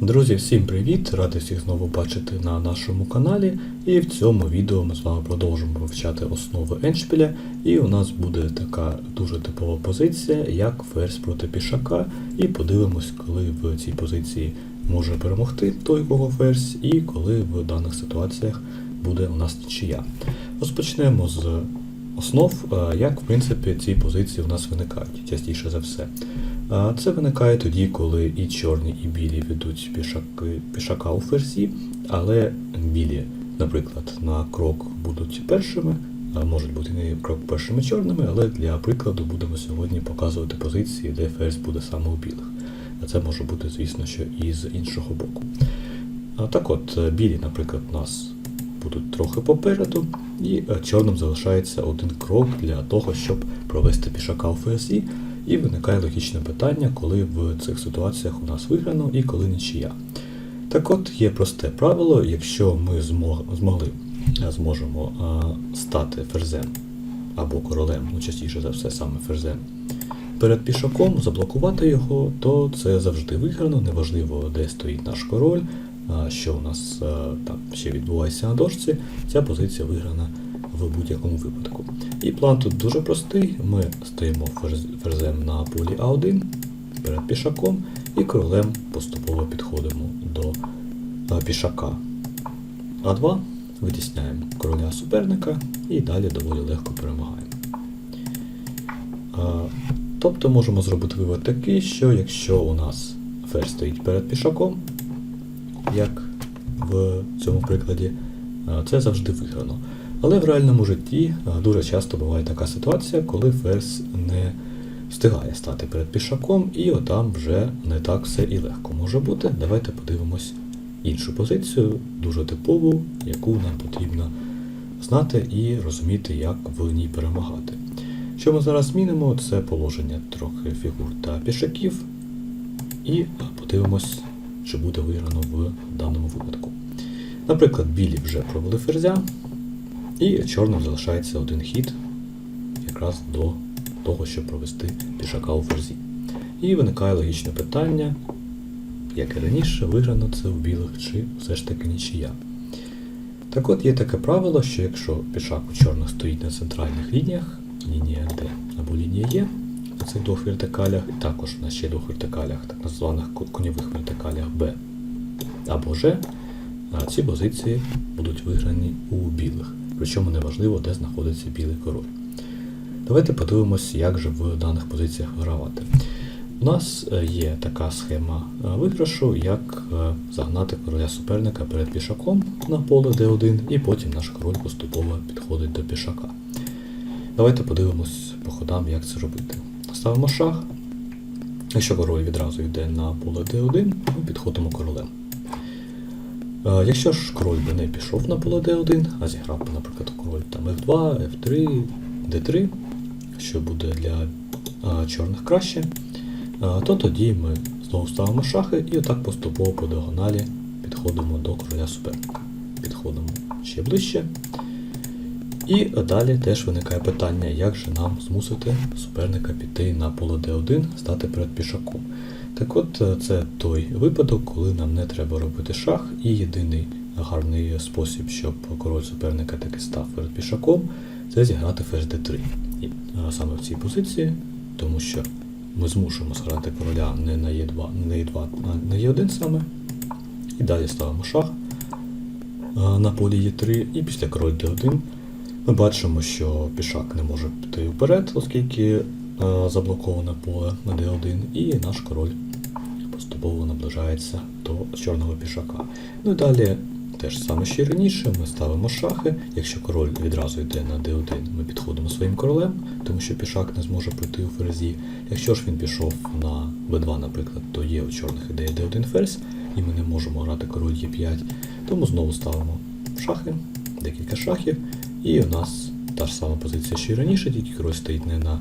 Друзі, всім привіт! Радий всіх знову бачити на нашому каналі. І в цьому відео ми з вами продовжимо вивчати основи еншпіля. І у нас буде така дуже типова позиція, як ферзь проти пішака. І подивимось, коли в цій позиції може перемогти той, кого ферзь, і коли в даних ситуаціях буде у нас нічия. Розпочнемо з основ, е, як в принципі ці позиції у нас виникають частіше за все. Це виникає тоді, коли і чорні, і білі ведуть пішаки, пішака у ферзі, але білі, наприклад, на крок будуть першими, а можуть бути не крок першими чорними, але для прикладу будемо сьогодні показувати позиції, де ферзь буде саме у білих. А це може бути, звісно, що і з іншого боку. А так от, е, білі, наприклад, у нас будуть трохи попереду, і е, чорним залишається один крок для того, щоб провести пішака у ферзі. І виникає логічне питання, коли в цих ситуаціях у нас виграно і коли нічия. Так от є просте правило, якщо ми змог- змогли, зможемо а, стати ферзем або королем, ну частіше за все саме ферзем, перед пішаком, заблокувати його, то це завжди виграно, неважливо, де стоїть наш король, а, що у нас там ще відбувається на дошці, ця позиція виграна в будь-якому випадку. І план тут дуже простий. Ми стоїмо ферз- ферзем на полі А1 перед пішаком і королем поступово підходимо до пішака А2, витісняємо короля суперника і далі доволі легко перемагаємо. Тобто можемо зробити вивод такий, що якщо у нас ферзь стоїть перед пішаком, як в цьому прикладі, це завжди виграно. Але в реальному житті дуже часто буває така ситуація, коли ферзь не встигає стати перед пішаком, і отам вже не так все і легко може бути. Давайте подивимось іншу позицію, дуже типову, яку нам потрібно знати і розуміти, як в ній перемагати. Що ми зараз змінимо, це положення трохи фігур та пішаків, і подивимось, чи буде виграно в даному випадку. Наприклад, білі вже провели ферзя, і чорним залишається один хід якраз до того, щоб провести пішака у ферзі. І виникає логічне питання, як і раніше, виграно це у білих чи все ж таки нічия. Так от є таке правило, що якщо пішак у чорних стоїть на центральних лініях, лінія Д або лінія Є, на цих двох вертикалях, і також на ще двох вертикалях, так званих коньових вертикалях Б або Ж, ці позиції будуть виграні у білих. Причому неважливо, де знаходиться білий король. Давайте подивимось, як же в даних позиціях вигравати. У нас е, є така схема е, виграшу, як е, загнати короля суперника перед пішаком на поле D1, і потім наш король поступово підходить до пішака. Давайте подивимось по ходам, як це робити. Ставимо шах. Якщо король відразу йде на поле D1, ми підходимо королем. Е, Якщо ж король би не пішов на поле D1, а зіграв би, наприклад, король там F2, F3, D3, що буде для чорних краще, то тоді ми знову ставимо шахи і отак поступово по діагоналі підходимо до короля суперника. Підходимо ще ближче. І далі теж виникає питання, як же нам змусити суперника піти на поле D1, стати перед пішаком. Так от е, це той випадок, коли нам не треба робити шах, і єдиний гарний спосіб, щоб король суперника таки став перед пішаком, це зіграти ферзь d3. І саме в цій позиції, тому що ми змушуємо зграти короля не на Е2, не на Е2, а на Е1 саме. І далі ставимо шах на полі Е3, і після король d1 ми бачимо, що пішак не може піти вперед, оскільки а, заблоковане поле на d1, і наш король поступово наближається до чорного пішака. Ну і далі теж саме що і раніше, ми ставимо шахи. Якщо король відразу йде на d1, ми підходимо своїм королем, тому що пішак не зможе пройти у ферзі. Якщо ж він пішов на b2, наприклад, то є у чорних ідея d1 ферзь, і ми не можемо грати король e5, тому знову ставимо шахи, декілька шахів, і у нас та ж сама позиція, що і раніше, тільки король стоїть не на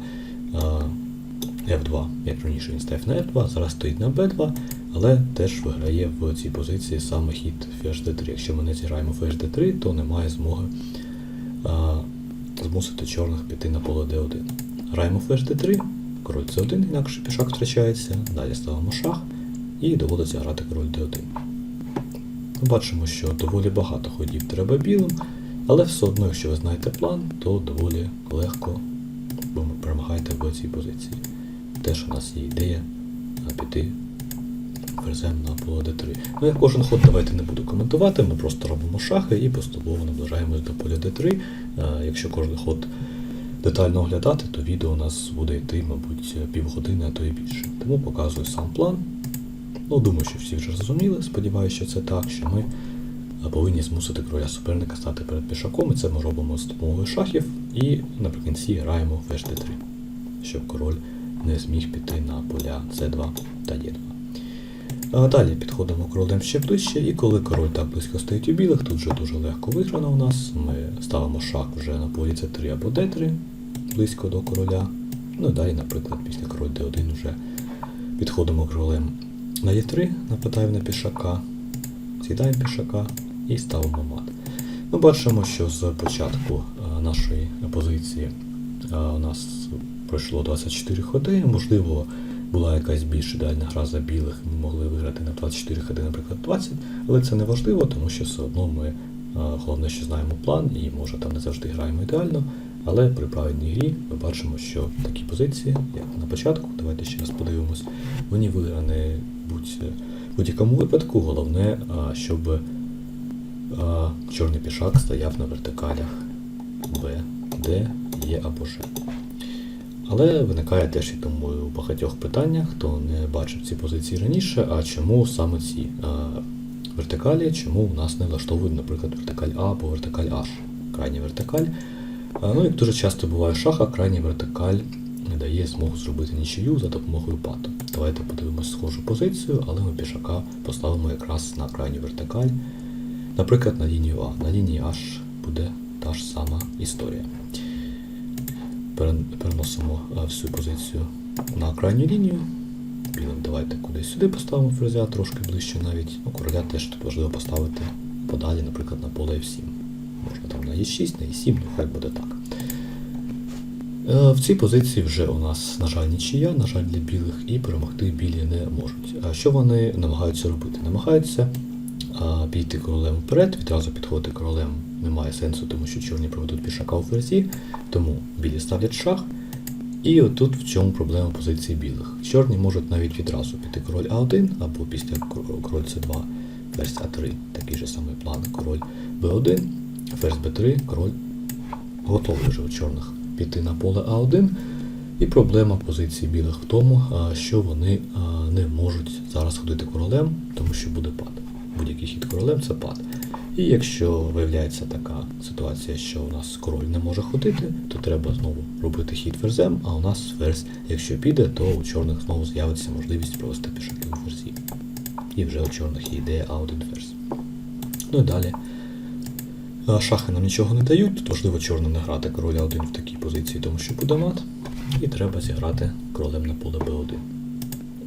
F2, як раніше він стояв на F2, зараз стоїть на B2, але теж виграє в цій позиції саме хід ферзь d3. Якщо ми не зіграємо ферзь d3, то немає змоги а, змусити чорних піти на поле d1. Граємо ферзь d3, король c1, інакше пішак втрачається, далі ставимо шах, і доводиться грати король d1. Ми бачимо, що доволі багато ходів треба білим, але все одно, якщо ви знаєте план, то доволі легко ви перемагаєте в цій позиції. Теж у нас є ідея піти ферзем на поле d3. Ну, я кожен ход давайте не буду коментувати, ми просто робимо шахи і поступово наближаємось до поля d3. Якщо кожен ход детально оглядати, то відео у нас буде йти, мабуть, півгодини, а то і більше. Тому показую сам план. Ну, думаю, що всі вже зрозуміли. Сподіваюся, що це так, що ми повинні змусити короля суперника стати перед пішаком, і це ми робимо з допомогою шахів, і наприкінці граємо ферзь d3, щоб король не зміг піти на поля c2 та e2. Далі підходимо королем ще ближче, і коли король так близько стоїть у білих, тут вже дуже легко виграно у нас. Ми ставимо шах вже на полі c3 або d3 близько до короля. Ну і далі, наприклад, після король d1 вже підходимо королем на e3, нападаємо на пішака, з'їдаємо пішака і ставимо мат. Ми бачимо, що з початку е, нашої позиції е, у нас пройшло 24 ходи, можливо, була якась більш ідеальна гра за білих, ми могли виграти на 24 ходи, наприклад, 20, але це не важливо, тому що все одно ми е, головне, що знаємо план, і може там не завжди граємо ідеально, але при правильній грі ми бачимо, що такі позиції, як на початку, давайте ще раз подивимось, вони виграні будь-якому випадку, головне, щоб а, чорний пішак стояв на вертикалях Б, Д, Е або Ж. Але виникає теж, я думаю, у багатьох питаннях, хто не бачив ці позиції раніше, а чому саме ці а, вертикалі, чому у нас не влаштовують, наприклад, вертикаль А або вертикаль H, крайня вертикаль. А, ну, як дуже часто буває в шахах, крайня вертикаль не дає змогу зробити нічию за допомогою пату. Давайте подивимось схожу позицію, але ми пішака поставимо якраз на крайню вертикаль, наприклад, на лінію А. На лінії H буде та ж сама історія переносимо всю позицію на крайню лінію. Білим давайте кудись сюди поставимо ферзя, трошки ближче навіть. Ну, короля теж тут важливо поставити подалі, наприклад, на поле F7. Можна там на E6, на E7, ну хай буде так. Е, В цій позиції вже у нас, на жаль, нічия, на жаль, для білих, і перемогти білі не можуть. А що вони намагаються робити? Намагаються піти королем вперед, відразу підходити королем немає сенсу, тому що чорні проведуть пішака у ферзі, тому білі ставлять шах. І отут в чому проблема позиції білих. Чорні можуть навіть відразу піти король А1 або після король С2, ферзь А3, такий же самий план, король Б1, ферзь Б3, король готовий вже у чорних піти на поле А1. І проблема позиції білих в тому, що вони не можуть зараз ходити королем, тому що буде пад. Будь-який хід королем це пад. І якщо виявляється така ситуація, що у нас король не може ходити, то треба знову робити хід ферзем, а у нас ферзь, якщо піде, то у чорних знову з'явиться можливість провести пішаки у ферзі. І вже у чорних ідея А1. Ну і далі. Шахи нам нічого не дають, тут важливо чорним не грати короля 1 в такій позиції, тому що буде мат. І треба зіграти королем на поле Б1.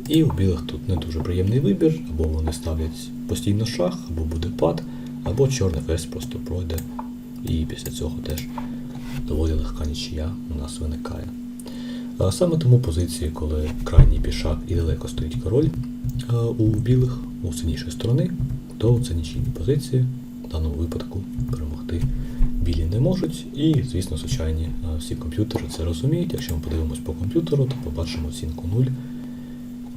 І у білих тут не дуже приємний вибір, або вони ставлять постійно шах, або буде пад, або чорний ферзь просто пройде. І після цього теж доволі легка нічия у нас виникає. Саме тому позиції, коли крайній пішак і далеко стоїть король у білих, у сильнішої сторони, то це нічийні позиції. В даному випадку перемогти білі не можуть. І, звісно, звичайні всі комп'ютери це розуміють. Якщо ми подивимось по комп'ютеру, то побачимо оцінку 0.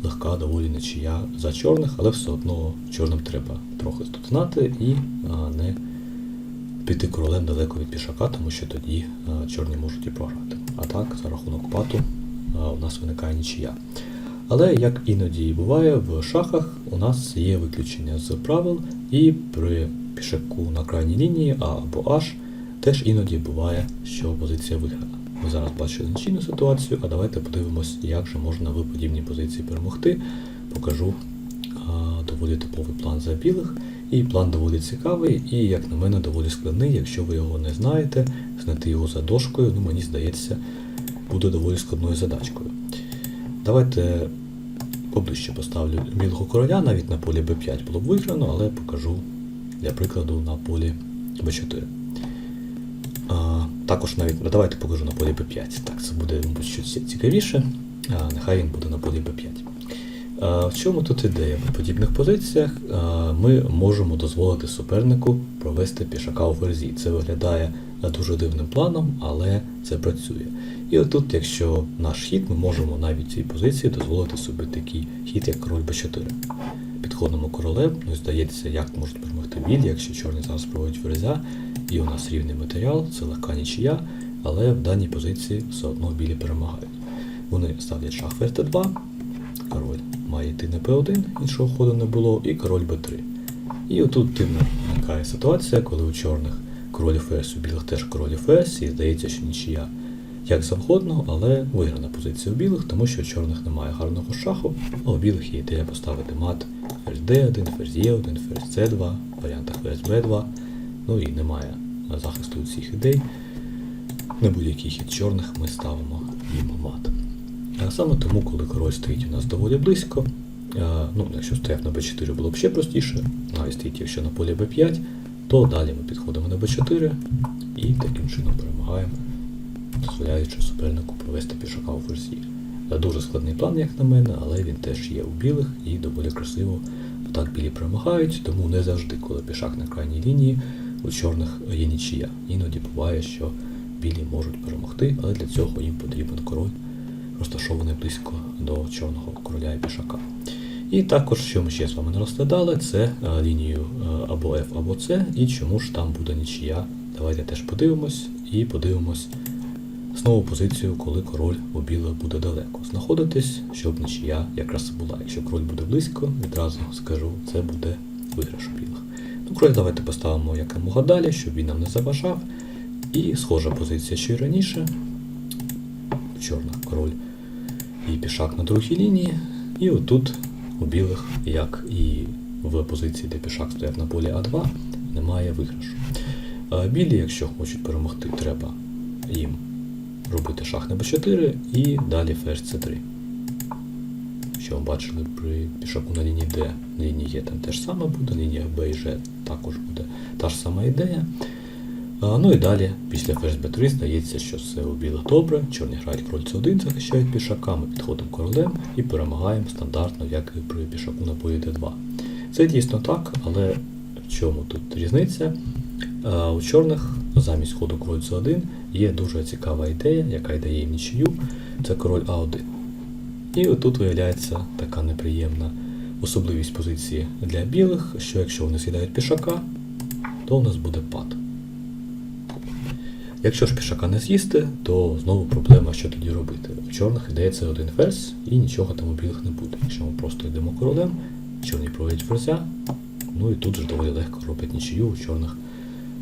Легка доволі нічия за чорних, але все одно чорним треба трохи тут знати і не піти королем далеко від пішака, тому що тоді чорні можуть і програти. А так, за рахунок пату у нас виникає нічия. Але як іноді і буває, в шахах у нас є виключення з правил, і при пішаку на крайній лінії А або H теж іноді буває, що позиція виграна. Ми зараз бачили нічийну ситуацію, а давайте подивимось, як же можна в подібній позиції перемогти. Покажу доволі типовий план за білих. І план доволі цікавий, і, як на мене, доволі складний. Якщо ви його не знаєте, знайти його за дошкою, ну мені здається, буде доволі складною задачкою. Давайте поближче поставлю білого короля, навіть на полі b5 було б виграно, але покажу для прикладу на полі b4. Також навіть, давайте покажу на полі b5. Так, це буде, мабуть, щось цікавіше. А, нехай він буде на полі b5. А, В чому тут ідея? В подібних позиціях а, ми можемо дозволити супернику провести пішака у ферзі. Це виглядає дуже дивним планом, але це працює. І отут, якщо наш хід, ми можемо навіть цій позиції дозволити собі такий хід, як король b4. Підходимо королем, ну і здається, як можуть перемогти білі, якщо чорні зараз проводять ферзя, і у нас рівний матеріал, це легка нічия, але в даній позиції все одно білі перемагають. Вони ставлять шах ферзь d2, король має йти на p1, іншого ходу не було, і король b3. І отут дивно виникає ситуація, коли у чорних король ферзь, у білих теж король ферзь, і здається, що нічия як завгодно, але виграна позиція у білих, тому що у чорних немає гарного шаху, а у білих є ідея поставити мат d1, ферзь e1, ферзь c2, в варіантах ферзь b2, ну і немає захисту цих ідей. На будь-який хід чорних ми ставимо їм мат. А саме тому, коли король стоїть у нас доволі близько, ну, якщо стояв на b4 було б ще простіше, навіть стоїть, якщо на полі b5, то далі ми підходимо на b4 і таким чином перемагаємо, дозволяючи супернику провести пішака у ферзі. Дуже складний план, як на мене, але він теж є у білих і доволі красиво. Так білі перемагають, тому не завжди, коли пішак на крайній лінії, у чорних є нічия. Іноді буває, що білі можуть перемогти, але для цього їм потрібен король, розташований близько до чорного короля і пішака. І також, що ми ще з вами не розглядали, це е, лінію е, або F, або C, і чому ж там буде нічия. Давайте теж подивимось і подивимось знову позицію, коли король у білих буде далеко знаходитись, щоб нічия якраз була. Якщо король буде близько, відразу скажу, це буде виграш у білих. Ну, король давайте поставимо якомога далі, щоб він нам не заважав. І схожа позиція, що й раніше. Чорна король і пішак на другій лінії. І отут у білих, як і в позиції, де пішак стояв на полі А2, немає виграшу. Білі, якщо хочуть перемогти, треба їм робити шах на b4 і далі ферзь c3. Що ви бачили при пішаку на лінії D, на лінії Е там теж саме буде, на лініях B і G також буде та ж сама ідея. Ну і далі, після ферзь b3, здається, що все у білих добре. Чорні грають король c1, захищають пішака, ми підходимо королем і перемагаємо стандартно, як і при пішаку на полі d2. Це дійсно так, але в чому тут різниця? А, у чорних замість ходу король c1 є дуже цікава ідея, яка йде їм нічию, це король А1. І отут виявляється така неприємна особливість позиції для білих, що якщо вони з'їдають пішака, то у нас буде пад. Якщо ж пішака не з'їсти, то знову проблема, що тоді робити. У чорних йдеться один ферзь і нічого там у білих не буде. Якщо ми просто йдемо королем, чорні проводять ферзя, ну і тут же доволі легко роблять нічию, у чорних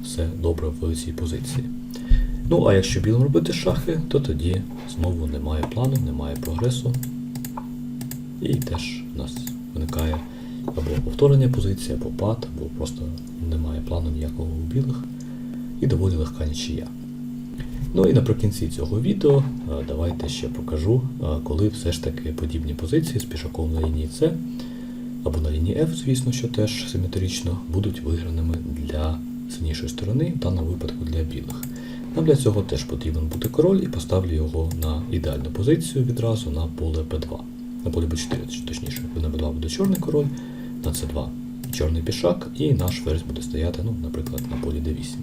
все добре в цій позиції. Ну, а якщо білим робити шахи, то тоді знову немає плану, немає прогресу. І теж у нас виникає або повторення позиції, або пад, або просто немає плану ніякого у білих. І доволі легка нічия. Ну і наприкінці цього відео е, давайте ще покажу, е, коли все ж таки подібні позиції з пішаком на лінії С або на лінії F, звісно, що теж симетрично, будуть виграними для сильнішої сторони, в даному випадку для білих. Нам для цього теж потрібен бути король і поставлю його на ідеальну позицію відразу на поле b2. На полі b4, точніше, на b2 буде чорний король, на c2 чорний пішак, і наш ферзь буде стояти, ну, наприклад, на полі d8.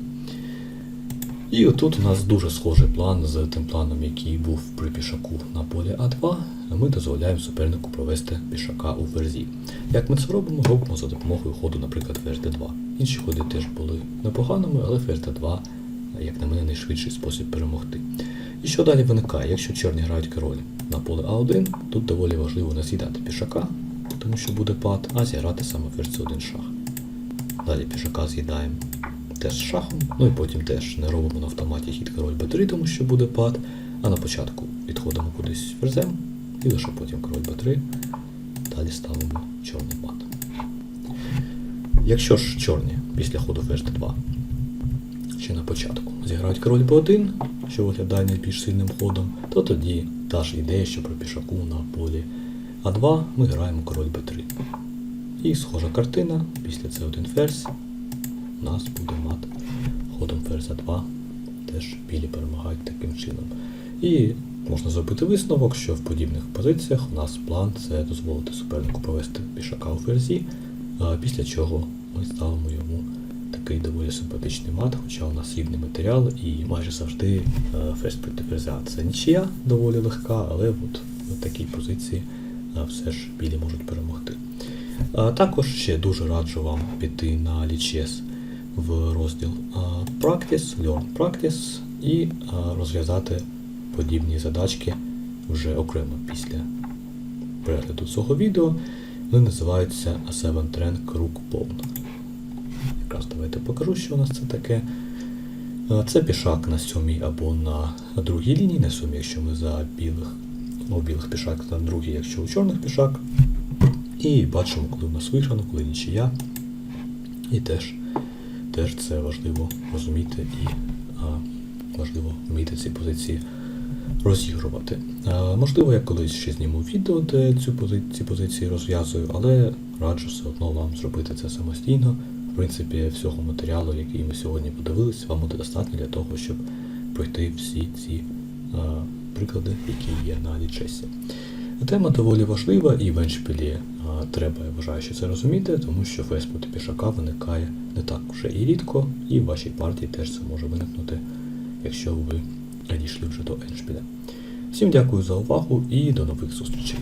І отут у нас дуже схожий план з тим планом, який був при пішаку на полі А2. Ми дозволяємо супернику провести пішака у ферзі. Як ми це робимо? Робимо за допомогою ходу, наприклад, ферзь d2. Інші ходи теж були непоганими, але ферзь d2, як на мене, найшвидший спосіб перемогти. І що далі виникає? Якщо чорні грають король на поле А1, тут доволі важливо не з'їдати пішака, тому що буде пад, а зіграти саме ферзь c1 шах. Далі пішака з'їдаємо теж шахом, ну і потім теж не робимо на автоматі хід король b3, тому що буде пад, а на початку відходимо кудись ферзем, і лише потім король b3, далі ставимо чорний мат. Якщо ж чорні після ходу ферзь d2, ще на початку зіграють король b1, що виглядає найбільш сильним ходом, то тоді та ж ідея, що при пішаку на полі А2 ми граємо король b3. І схожа картина, після c1 ферзь, у нас буде ферзь 2 теж білі перемагають таким чином. І можна зробити висновок, що в подібних позиціях у нас план це дозволити супернику провести пішака у ферзі, після чого ми ставимо йому такий доволі симпатичний мат, хоча у нас рівний матеріал і майже завжди е, ферзь проти ферзя це нічия доволі легка, але от в такій позиції е, все ж білі можуть перемогти. Також ще дуже раджу вам піти на лічес в розділ Practice, Learn Practice і розв'язати подібні задачки вже окремо після перегляду цього відео. Вони називаються A7 Trend Crook Pawn. Якраз давайте покажу, що у нас це таке. Це пішак на сьомій або на другій лінії, на сьомій, якщо ми за білих, у білих пішак, на другій, якщо у чорних пішак. І бачимо, коли в нас виграно, коли нічия. І теж, теж це важливо розуміти і а, важливо вміти ці позиції розігрувати. А, можливо, я колись ще зніму відео, де цю пози- ці позиції розв'язую, але раджу все одно вам зробити це самостійно. В принципі, всього матеріалу, який ми сьогодні подивилися, вам буде достатньо для того, щоб пройти всі ці а, приклади, які є на лічесі. Тема доволі важлива і в еншпілі треба, я вважаю, що це розуміти, тому що фейс проти пішака виникає не так вже і рідко, і в вашій партії теж це може виникнути, якщо ви дійшли вже до еншпіля. Всім дякую за увагу і до нових зустрічей.